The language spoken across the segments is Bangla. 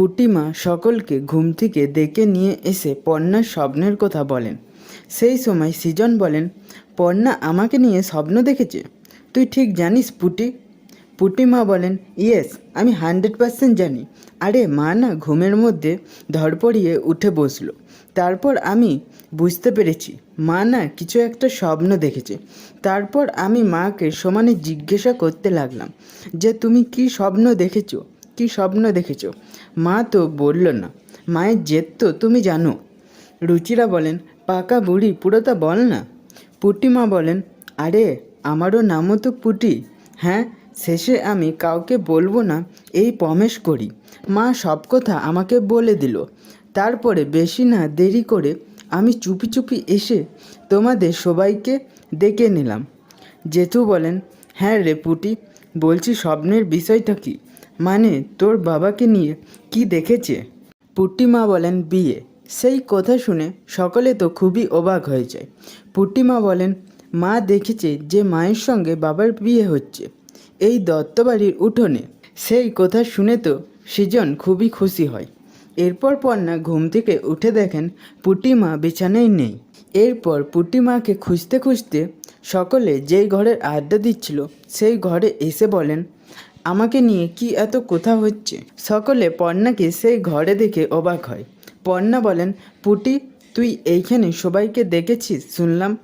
পুটিমা সকলকে ঘুম থেকে ডেকে নিয়ে এসে পর্ণার স্বপ্নের কথা বলেন। সেই সময় সৃজন বলেন পর্ণা আমাকে নিয়ে স্বপ্ন দেখেছে। তুই ঠিক জানিস পুটি? পুটিমা বলেন, ইয়েস, আমি হান্ড্রেড পার্সেন্ট জানি। আরে মা না ঘুমের মধ্যে ধরপড়িয়ে উঠে বসল। তারপর আমি বুঝতে পেরেছি, মা না কিছু একটা স্বপ্ন দেখেছে। তারপর আমি মাকে সমানে জিজ্ঞাসা করতে লাগলাম, যে তুমি কি স্বপ্ন দেখেছ? কি স্বপ্ন দেখেছ? মা তো বলল না। মায়ের জেদ তো তুমি জানো। রুচিরা বলেন, পাকা বুড়ি, পুরোটা বল না। পুটিমা বলেন, আরে, আমারও নামও তো পুটি। হ্যাঁ শেষে আমি কাউকে বলব না, এই প্রমেশ করি। মা সব কথা আমাকে বলে দিল। তারপরে বেশি না দেরি করে আমি চুপি চুপি এসে তোমাদের সবাইকে ডেকে নিলাম। জেঠু বলেন হ্যাঁ রে পুটি, বলছি স্বপ্নের বিষয়টা কি? মানে তোর বাবাকে নিয়ে কি দেখেছে? পুট্টিমা বলেন, বিয়ে। সেই কথা শুনে সকলে তো খুবই অবাক হয়ে যায়। পুট্টিমা বলেন, মা দেখেছে যে মায়ের সঙ্গে বাবার বিয়ে হচ্ছে। এই দত্তবাড়ির উঠোনে। সেই কথা শুনে তো সৃজন খুবই খুশি হয়। এরপর পর্ণা ঘুম থেকে উঠে দেখেন পুটিমা বিছানায় নেই। এরপর পুটিমাকে খুঁজতে খুঁজতে সকলে যেই ঘরের আড্ডা দিচ্ছিল, সেই ঘরে এসে বলেন আমাকে নিয়ে কি এত কথা হচ্ছে? সকলে পর্ণাকে সেই ঘরে দেখে অবাক হয়। পর্ণা বলেন, পুটি, তুই এইখানে সবাইকে দেখেছিস? শুনলাম।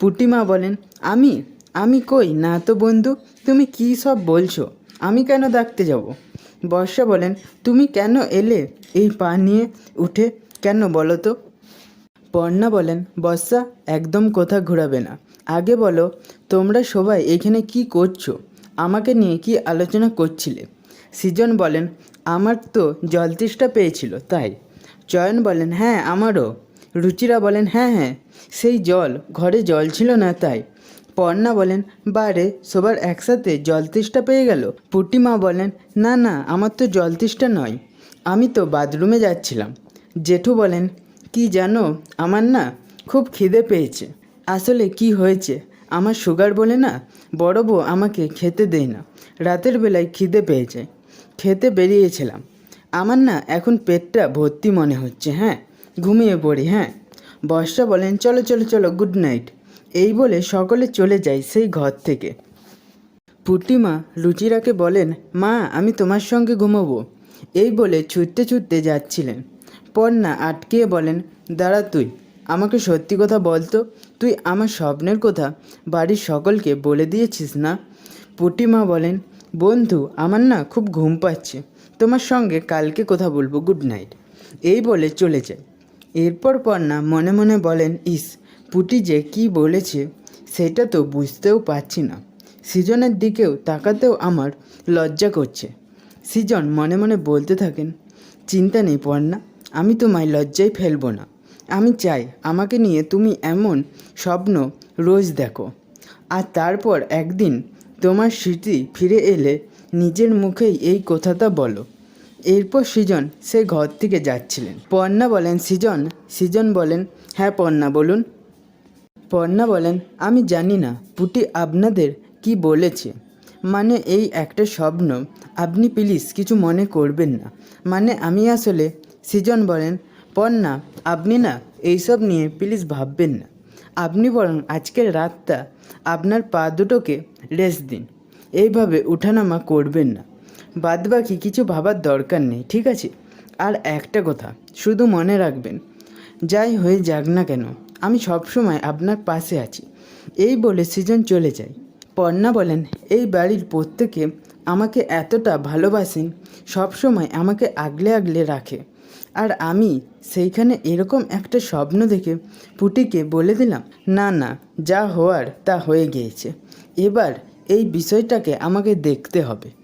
পুটিমা বলেন, আমি? আমি কই? না তো বন্ধু, তুমি কী সব বলছো? আমি কেন ডাকতে যাব? বর্ষা বলেন, তুমি কেন এলে এই পা নিয়ে উঠে? কেন বলো তো? পর্ণা বলেন, বর্ষা, একদম কথা ঘোরাবে না। আগে বলো, তোমরা সবাই এখানে কি করছ? আমাকে নিয়ে কি আলোচনা করছিলে? সৃজন বলেন, আমার তো জল তৃষ্ণা পেয়েছিল, তাই। চয়ন বলেন হ্যাঁ আমারও। রুচিরা বলেন হ্যাঁ হ্যাঁ সেই জল, ঘরে জল ছিল না, তাই। পর্ণা বলেন বারে সবার একসাথে জল তৃষ্ণা পেয়ে গেল? পুটিমা বলেন, না না, আমার তো জল তৃষ্ণা নয়, আমি তো বাথরুমে যাচ্ছিলাম। জেঠু বলেন, কি জানো, আমার না খুব খিদে পেয়েছে। আসলে কি হয়েছে? আমার সুগার বলে না, বড় বউ আমাকে খেতে দেয় না। রাতের বেলায় খিদে পেয়ে যায় খেতে বেরিয়েছিলাম। আমার না এখন পেটটা ভর্তি মনে হচ্ছে হ্যাঁ? ঘুমিয়ে পড়ি হ্যাঁ? বর্ষা বলেন, চলো চলো চলো, গুড নাইট। এই বলে সকলে চলে যায় সেই ঘর থেকে। পুটিমা রুচিরাকে বলেন, মা, আমি তোমার সঙ্গে ঘুমোবো। এই বলে ছুটতে ছুটতে যাচ্ছিলেন। পর্ণা আটকিয়ে বলেন, দাঁড়া তুই। আমাকে সত্যি কথা বলতো, তুই আমার স্বপ্নের কথা বাড়ির সকলকে বলে দিয়েছিস না? পুটিমা বলেন, বন্ধু, আমার না খুব ঘুম পাচ্ছে। তোমার সঙ্গে কালকে কথা বলব, গুড নাইট। এই বলে চলে যায়। এরপর পর্ণা মনে মনে বলেন, ইস, পুটি যে কি বলেছে, সেটা তো বুঝতেও পারছি না। সৃজনের দিকেও তাকাতেও আমার লজ্জা করছে। সৃজন মনে মনে বলতে থাকেন, চিন্তা নেই পর্ণা, আমি তোমায় লজ্জায় ফেলব না। আমি চাই আমাকে নিয়ে তুমি এমন স্বপ্ন রোজ দেখো। আর তারপর একদিন তোমার স্মৃতি ফিরে এলে নিজের মুখেই এই কথাটা বলো। এরপর সৃজন সে ঘর থেকে যাচ্ছিলেন। পর্ণা বলেন, সৃজন সৃজন বলেন হ্যাঁ পর্ণা, বলুন। পর্ণা বলেন, আমি জানি না, পুটি আপনাদের কি বলেছে? মানে এই একটা স্বপ্ন আপনি প্লিজ কিছু মনে করবেন না। মানে আমি আসলে, সৃজন বলেন পর্ণা আপনি না এইসব নিয়ে প্লিজ ভাববেন না। আপনি বরং আজকের রাতটা আপনার পা দুটোকে রেস্ট দিন। এইভাবে উঠানামা করবেন না। বাদবাকি কিছু ভাবার দরকার নেই, ঠিক আছে? আর একটা কথা, শুধু মনে রাখবেন, যাই হয়ে যাক না কেন, আমি সবসময় আপনার পাশে আছি। এই বলে সৃজন চলে যায়। পর্ণা বলেন, এই বাড়ির প্রত্যেকে আমাকে এতটা ভালোবাসেন, সবসময় আমাকে আগলে আগলে রাখে। আর আমি সেইখানে এরকম একটা স্বপ্ন দেখে পুটিকে বলে দিলাম, না না, যা হওয়ার তা হয়ে গিয়েছে। এবার এই বিষয়টাকে আমাকে দেখতে হবে।